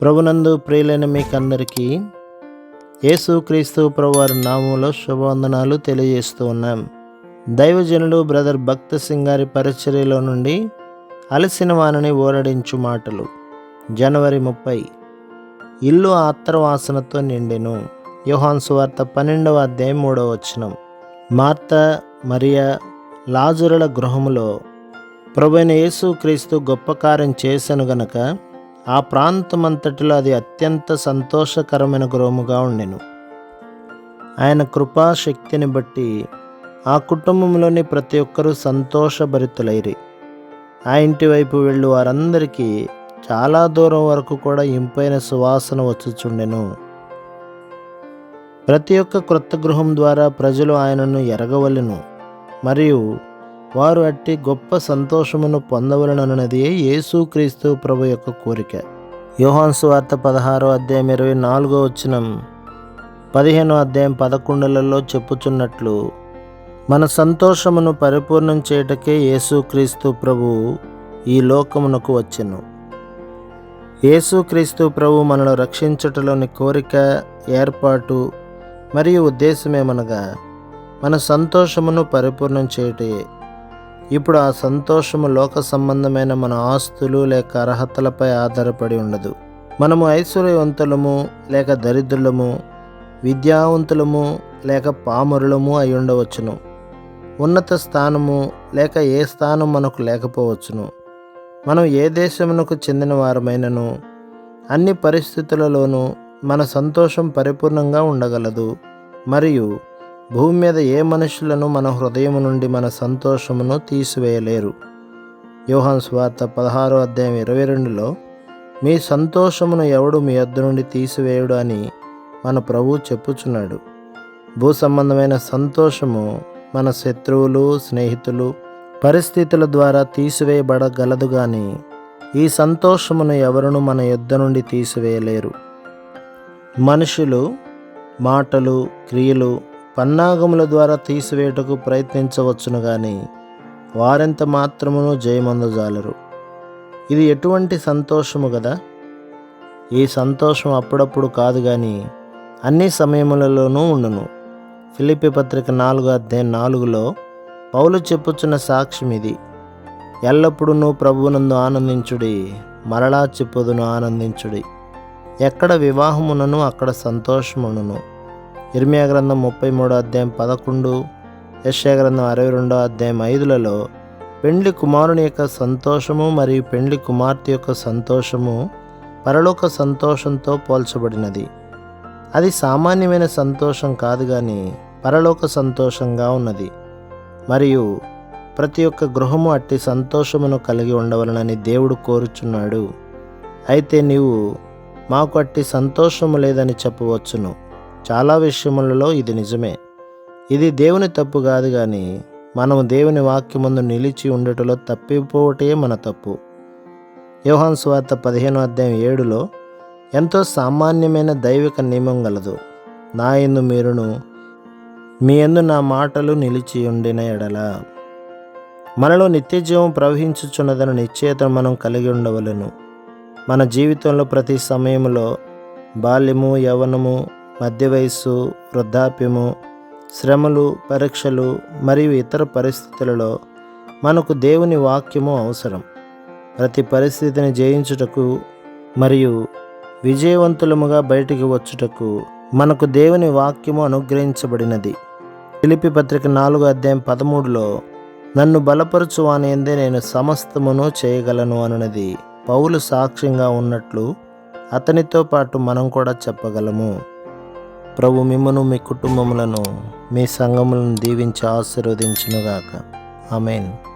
ప్రభునందు ప్రియులైన మీకందరికీ యేసుక్రీస్తు ప్రభువారి నామంలో శుభవందనాలు తెలియజేస్తూ ఉన్నాం. దైవజనుడు బ్రదర్ భక్త సింగ్ గారి పరిచర్యలో నుండి అలసిన వానని ఓరడించు మాటలు. జనవరి ముప్పై. ఇల్లు ఆత్రవాసనతో నిండెను. యోహాన్ సువార్త పన్నెండవ అధ్యాయం మూడవ వచనం. మార్త మరియా లాజురుల గృహములో ప్రభువైన యేసుక్రీస్తు గొప్ప కార్యం చేశాను గనక ఆ ప్రాంతమంతటిలో అది అత్యంత సంతోషకరమైన గృహముగా ఉండెను. ఆయన కృపాశక్తిని బట్టి ఆ కుటుంబంలోని ప్రతి ఒక్కరూ సంతోషభరితులైరి. ఆ ఇంటి వైపు వెళ్ళు వారందరికీ చాలా దూరం వరకు కూడా ఇంపైన సువాసన వచ్చుచుండెను. ప్రతి ఒక్క క్రొత్త గృహం ద్వారా ప్రజలు ఆయనను ఎరగవలెను. మరియు వారు అట్టి గొప్ప సంతోషమును పొందవలనన్నది యేసుక్రీస్తు ప్రభు యొక్క కోరిక. యోహాన్ సువార్త పదహారో అధ్యాయం ఇరవై నాలుగో వచ్చినం పదిహేనో అధ్యాయం పదకొండులలో చెప్పుచున్నట్లు మన సంతోషమును పరిపూర్ణం చేయటకే యేసుక్రీస్తు ప్రభు ఈ లోకమునకు వచ్చెను. యేసుక్రీస్తు ప్రభు మనను రక్షించుటలోని కోరిక ఏర్పాటు మరియు ఉద్దేశమేమనగా మన సంతోషమును పరిపూర్ణం చేయటే ఇప్పుడు ఆ సంతోషము లోక సంబంధమైన మన ఆస్తులు లేక అర్హతలపై ఆధారపడి ఉండదు. మనము ఐశ్వర్యవంతులము లేక దరిద్రులము విద్యావంతులము లేక పామరులము అయి ఉండవచ్చును. ఉన్నత స్థానము లేక ఏ స్థానం మనకు లేకపోవచ్చును. మనం ఏ దేశమునకు చెందిన వారమైనను అన్ని పరిస్థితులలోనూ మన సంతోషం పరిపూర్ణంగా ఉండగలదు. మరియు భూమి మీద ఏ మనుషులను మన హృదయం నుండి మన సంతోషమును తీసివేయలేరు. యోహన్ స్వార్త పదహారో అధ్యాయం ఇరవై రెండులో మీ సంతోషమును ఎవడు మీ యొద్ద నుండి తీసివేయడు అని మన ప్రభు చెప్పుచున్నాడు. భూ సంబంధమైన సంతోషము మన శత్రువులు స్నేహితులు పరిస్థితుల ద్వారా తీసివేయబడగలదు కానీ ఈ సంతోషమును ఎవరును మన యుద్ధ నుండి తీసివేయలేరు. మనుషులు మాటలు క్రియలు పన్నాగముల ద్వారా తీసివేయటకు ప్రయత్నించవచ్చును కానీ వారెంత మాత్రమును జయమందజాలరు. ఇది ఎటువంటి సంతోషము కదా ఈ సంతోషం అప్పుడప్పుడు కాదు కానీ అన్ని సమయములలోనూ ఉండును. ఫిలిపి పత్రిక నాలుగు అధ్యాయం నాలుగులో పౌలు చెప్పుచున్న సాక్ష్యం ఇది. ఎల్లప్పుడూ ప్రభువునందు ఆనందించుడి మరలా చెప్పుదును ఆనందించుడి. ఎక్కడ వివాహమునను అక్కడ సంతోషమును ఇర్మియా గ్రంథం ముప్పై మూడో అధ్యాయం పదకొండు యశ్యా గ్రంథం అరవై రెండో అధ్యాయం ఐదులలో పెండ్లి కుమారుని యొక్క సంతోషము మరియు పెండ్లి కుమార్తె యొక్క సంతోషము పరలోక సంతోషంతో పోల్చబడినది. అది సామాన్యమైన సంతోషం కాదు కానీ పరలోక సంతోషంగా ఉన్నది. మరియు ప్రతి ఒక్క గృహము అట్టి సంతోషమును కలిగి ఉండవలనని దేవుడు కోరుచున్నాడు. అయితే నీవు మాకు అట్టి సంతోషము లేదని చెప్పవచ్చును. చాలా విషయములలో ఇది నిజమే. ఇది దేవుని తప్పు కాదు కానీ మనము దేవుని వాక్యముందు నిలిచి ఉండటంలో తప్పిపోవటే మన తప్పు. యోహాన్ స్వార్త పదిహేను అధ్యాయం ఏడులో ఎంతో సామాన్యమైన దైవిక నియమం గలదు. నా ఎందు మీరును మీ ఎందు నా మాటలు నిలిచి ఉండిన ఎడల. మనలో నిత్యజీవం ప్రవహించుచున్నదని నిశ్చయత మనం కలిగి ఉండవలను. మన జీవితంలో ప్రతి సమయంలో బాల్యము యవనము మధ్య వయస్సు వృద్ధాప్యము శ్రమలు పరీక్షలు మరియు ఇతర పరిస్థితులలో మనకు దేవుని వాక్యము అవసరం. ప్రతి పరిస్థితిని జయించుటకు మరియు విజయవంతులముగా బయటికి వచ్చుటకు మనకు దేవుని వాక్యము అనుగ్రహించబడినది. పిలిపి పత్రిక నాలుగో అధ్యాయం పదమూడులో నన్ను బలపరచువానేందే నేను సమస్తమును చేయగలను అనున్నది పౌలు సాక్ష్యంగా ఉన్నట్లు అతనితో పాటు మనం కూడా చెప్పగలము. ప్రభు మిమ్మను మీ కుటుంబములను మీ సంఘములను దీవించి ఆశీర్వదించునుగాక. ఆమెన్.